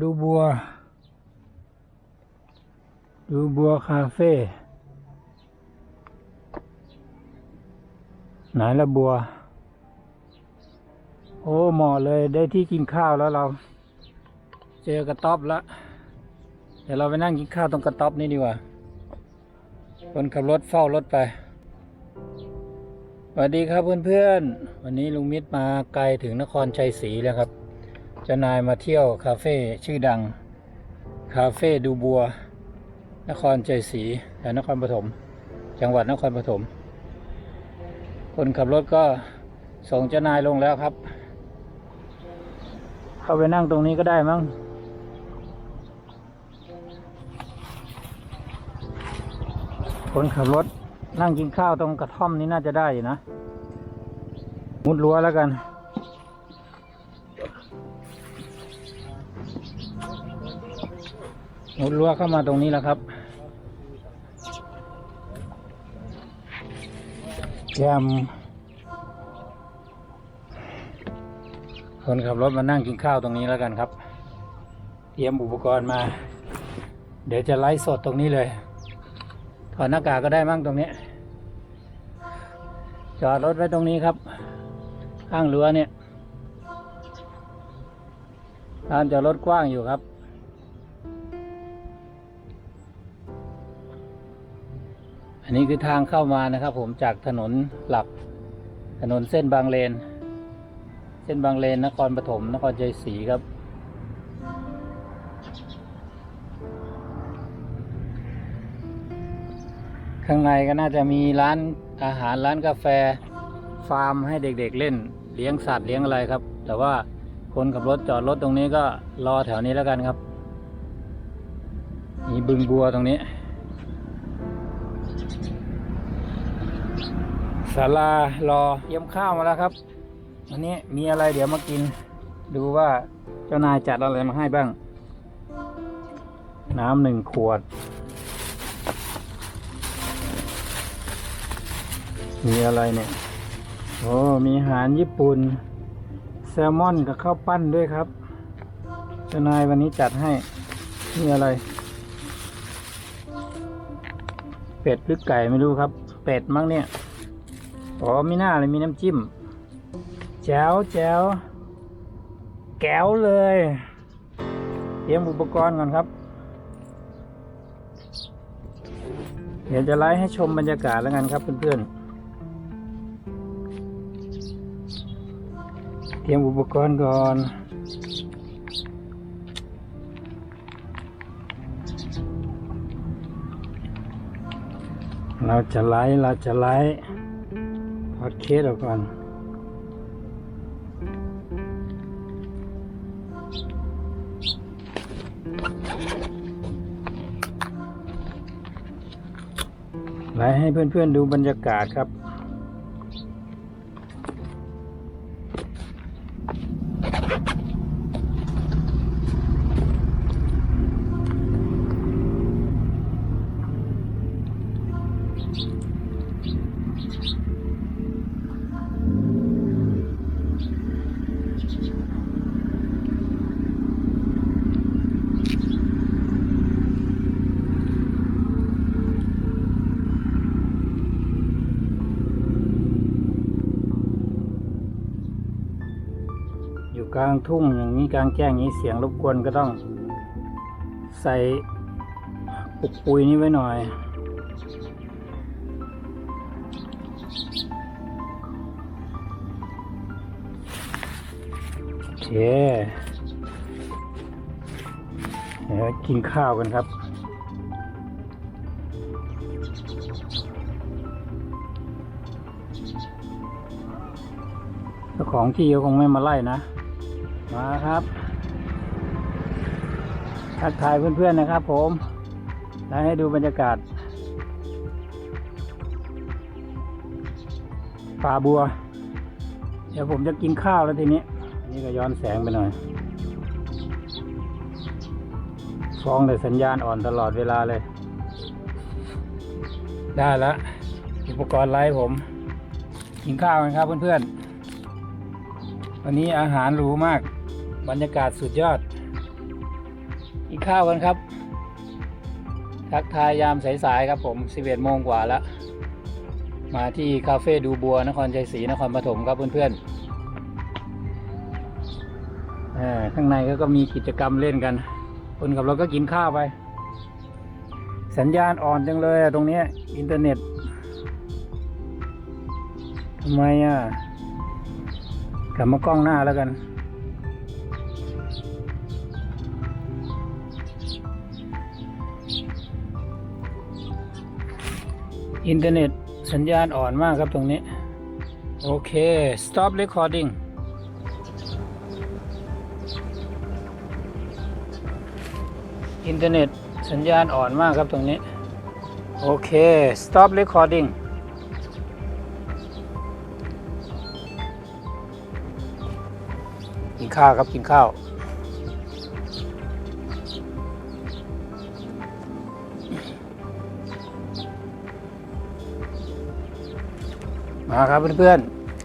ดูบัว ดูบัวคาเฟ่ไหนละบัว โอ้เหมาะเลยได้ที่กินข้าวแล้วเรา เจอกระต๊อบแล้วเดี๋ยวเราไปนั่งกินข้าวตรงกระต๊อบนี่ดีกว่า คนขับรถเฝ้ารถไปสวัสดีครับเพื่อนๆ วันนี้ลุงมิตรมาไกลถึงนครชัยศรีแล้วครับ จ้านายมาเที่ยวคาเฟ่ชื่อดัง คาเฟ่ดูบัว นครชัยศรีแถวนครปฐมจังหวัดนครปฐมคนขับรถก็ส่งเจ้านายลงแล้วครับ เข้าไปนั่งตรงนี้ก็ได้มั้งคนขับรถนั่งกินข้าวตรงกระท่อมนี้น่าจะได้อยู่นะ มุดรั้วแล้วกัน มุดรั้วเข้ามาตรงนี้แล้วครับแยมคนขับรถมานั่งกินข้าวตรงนี้แล้วกันครับ เตรียมอุปกรณ์มา เดี๋ยวจะไลฟ์สดตรงนี้เลย ถอดหน้ากากก็ได้มั่งตรงนี้ จอดรถไว้ตรงนี้ครับ ข้างรั้วเนี่ยลานจอดรถกว้างอยู่ครับ นนี้คือทางเข้ามานะครับ ผมจากถนนหลัก ถนนเส้นบางเลน เส้นบางเลนนครปฐมนครชัยศรีครับ ข้างในก็น่าจะมีร้านอาหารร้านกาแฟ ฟาร์มให้เด็กๆเล่น เลี้ยงสัตว์เลี้ยงอะไรครับ แต่ว่าคนขับรถจอดรถตรงนี้ก็รอแถวนี้แล้วกันครับ มีบึงบัวตรงนี้ ศาลารอเตรียมข้าวมาแล้วครับ วันนี้มีอะไรเดี๋ยวมากิน ดูว่าเจ้านายจัดอะไรมาให้บ้าง น้ำหนึ่งขวด มีอะไรเนี่ย โอ้ มีอาหารญี่ปุ่น แซลมอนกับข้าวปั้นด้วยครับ เจ้านายวันนี้จัดให้ มีอะไร เป็ดหรือไก่ไม่รู้ครับ เป็ดมั้งเนี่ย อ๋อมีหน้าเลยมีน้ำจิ้ม แจ๋วแจ๋วแก้วเลย เตรียมอุปกรณ์ก่อนครับ เดี๋ยวจะไลฟ์ให้ชมบรรยากาศแล้วกันครับเพื่อนๆ เตรียมอุปกรณ์ก่อน เราจะไลฟ์เราจะไลฟ์พอดเคสออกก่อน ไลฟ์ให้เพื่อนๆดูบรรยากาศครับางทุ่งอย่างนี้กลางแจ้งอย่างนี้เสียงรบกวนก็ต้อง ใส่ปุกปุยนี้ไว้หน่อยโอเคเดี๋ยวกินข้าวกันครับเจ้าของที่เขาคงไม่มาไล่นะ มาครับ ทักทายเพื่อนๆนะครับผมแล้วให้ดูบรรยากาศ ป่าบัว เดี๋ยวผมจะกินข้าวแล้วทีนี้ นี่ก็ย้อนแสงไปหน่อยฟ้องเลยสัญญาณอ่อนตลอดเวลาเลย ได้แล้วอุปกรณ์ไลฟ์ผม กินข้าวกันครับเพื่อนๆ วันนี้อาหารหรูมาก บรรยากาศสุดยอด กินข้าวกันครับ ทักทายยามสายๆครับผม11โมงกว่าแล้ว มาที่คาเฟ่ดูบัวนครชัยศรีนครปฐมครับเพื่อนๆข้างในก็ก็มีกิจกรรมเล่นกัน คนขับเรถก็กินข้าวไป สัญญาณอ่อนจังเลยตรงนี้อินเทอร์เน็ตทำไมอะ กลับมากล้องหน้าแล้วกันอินเทอร์เน็ตสัญญาณอ่อนมากครับตรงนี้ โอเค stop recording อินเทอร์เน็ตสัญญาณอ่อนมากครับตรงนี้ โอเค stop recording ข้าวครับกินข้าว มาครับเพื่อน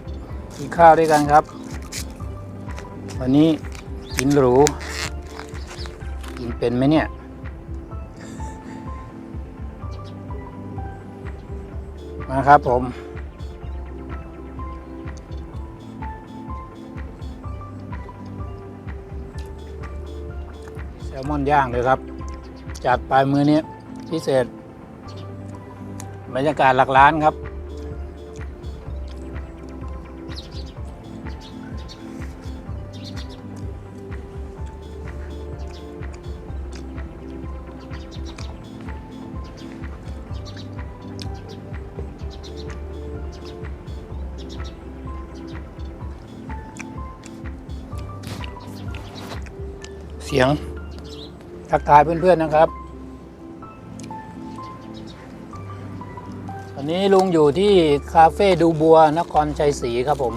ๆกินข้าวด้วยกันครับ วันนี้กินหรู กินเป็นไหมเนี่ยมาครับผม มอนย่างเลยครับ จัดไปมือนี้พิเศษ บรรยากาศหลักล้านครับ เสียง ทักทายเพื่อนๆนะครับ วันนี้ลุงอยู่ที่คาเฟ่ดูบัวนครชัยศรีครับผม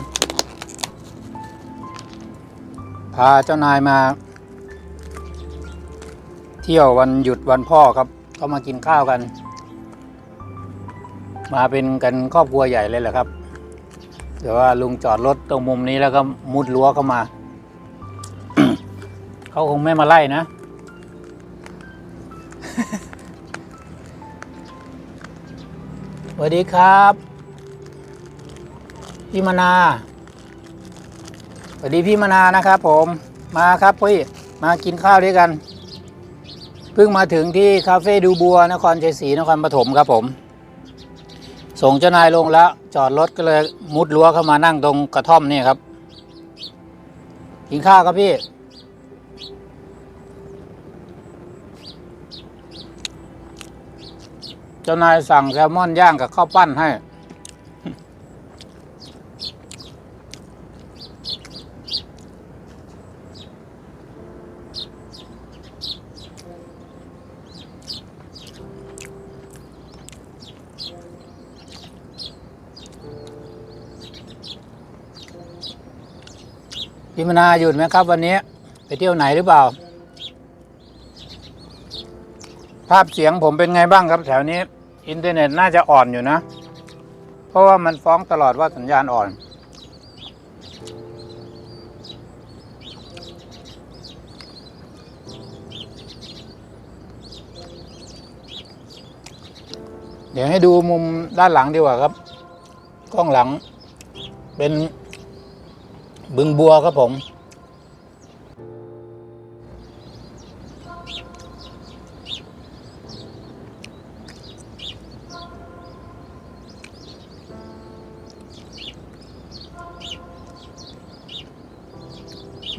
พาเจ้านายมา เที่ยววันหยุดวันพ่อครับ ก็มากินข้าวกัน มาเป็นกันครอบครัวใหญ่เลยแหละครับแต่ว่าลุงจอดรถตรงมุมนี้แล้วก็มุดรั้วเข้ามา เขาคงไม่มาไล่นะ สวัสดีครับพี่มนาสวัสดีพี่มนานะครับ ผมมาครับพี่มากินข้าวด้วยกันเพิ่งมาถึงที่คาเฟ่ดูบัวนครชัยศรีนครปฐมครับผม ส่งเจ้านายลงแล้ว จอดรถก็เลยมุดรั้วเข้ามานั่งตรงกระท่อมนี่ครับ กินข้าวครับพี่ เจ้านายสั่งแซลมอนย่างกับข้าวปั้นให้พี่มนาหยุดไหมครับ วันนี้ ไปเที่ยวไหนหรือเปล่า ภาพเสียงผมเป็นไงบ้างครับแถวนี้ อินเทอร์เน็ตน่าจะอ่อนอยู่นะ เพราะว่ามันฟ้องตลอดว่าสัญญาณอ่อน เดี๋ยวให้ดูมุมด้านหลังดีกว่าครับ กล้องหลังเป็นบึงบัวครับผม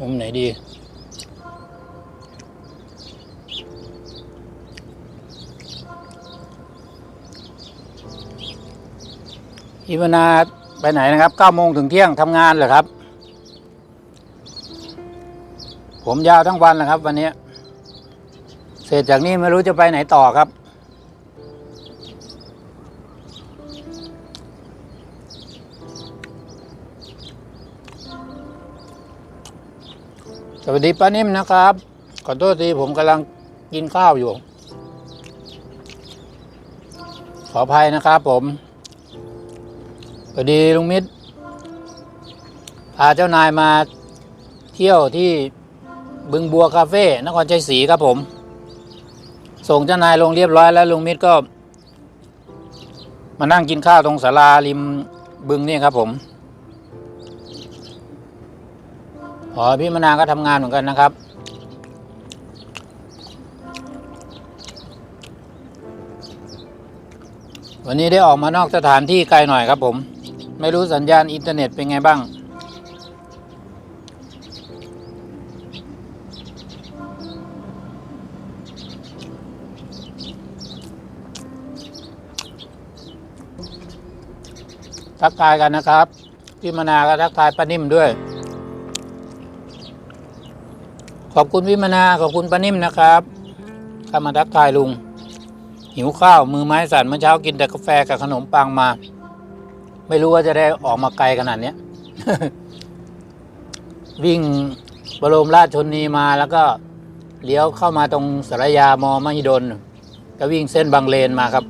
มุมไหนดี อีวนาไปไหนนะครับ9โมงถึงเที่ยงทำงานเหรอครับ ผมยาวทั้งวันนะครับ วันนี้ เสร็จจากนี้ไม่รู้จะไปไหนต่อครับ สวัสดีป้านิ่มนะครับ ขอโทษทีผมกำลังกินข้าวอยู่ ขออภัยนะครับผมพอดีลุงมิตรพาเจ้านายมาเที่ยวที่บึงบัวคาเฟ่นครชัยศรีครับผม ส่งเจ้านายลงเรียบร้อยแล้วลุงมิตรก็ มานั่งกินข้าวตรงศาลาริมบึงนี่ครับผม อ๋อพี่มนาก็ทำงานเหมือนกันนะครับ วันนี้ได้ออกมานอกสถานที่ไกลหน่อยครับผม ไม่รู้สัญญาณอินเทอร์เน็ตเป็นไงบ้าง ทักทายกันนะครับ พี่มนาก็ทักทายป้านิ่มด้วย ขอบคุณพี่มนาขอบคุณป้านิ่มนะครับเข้ามาทักทายลุง หิวข้าวมือไม้สั่นเมื่อเช้ากินแต่กาแฟกับขนมปังมา ไม่รู้ว่าจะได้ออกมาไกลขนาดเนี้ยวิ่งบรมราชชนนีมาแล้วก็เลี้ยวเข้ามาตรงสารยามอมหิดลก็วิ่งเส้นบางเลนมาครับ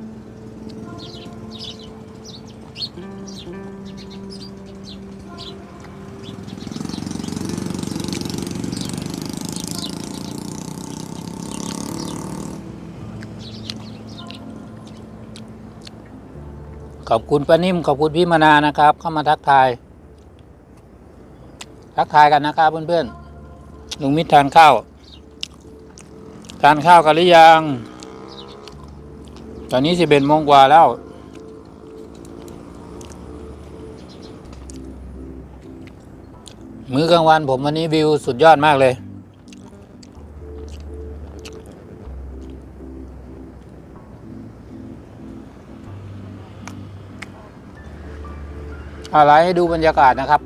ขอบคุณป้านิ่มขอบคุณพี่มานานะครับ เข้ามาทักทาย ทักทายกันนะครับเพื่อนๆลุงมิตรทานข้าวทานข้าวกันหรือยัง ตอนนี้สิบเอ็ดโมงกว่าแล้ว มื้อกลางวันผมวันนี้วิวสุดยอดมากเลย อะไรให้ดูบรรยากาศนะครับ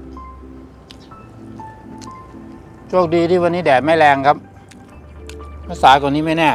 โชคดีที่วันนี้แดดไม่แรงครับถ้าสายกว่านี้ไม่แน่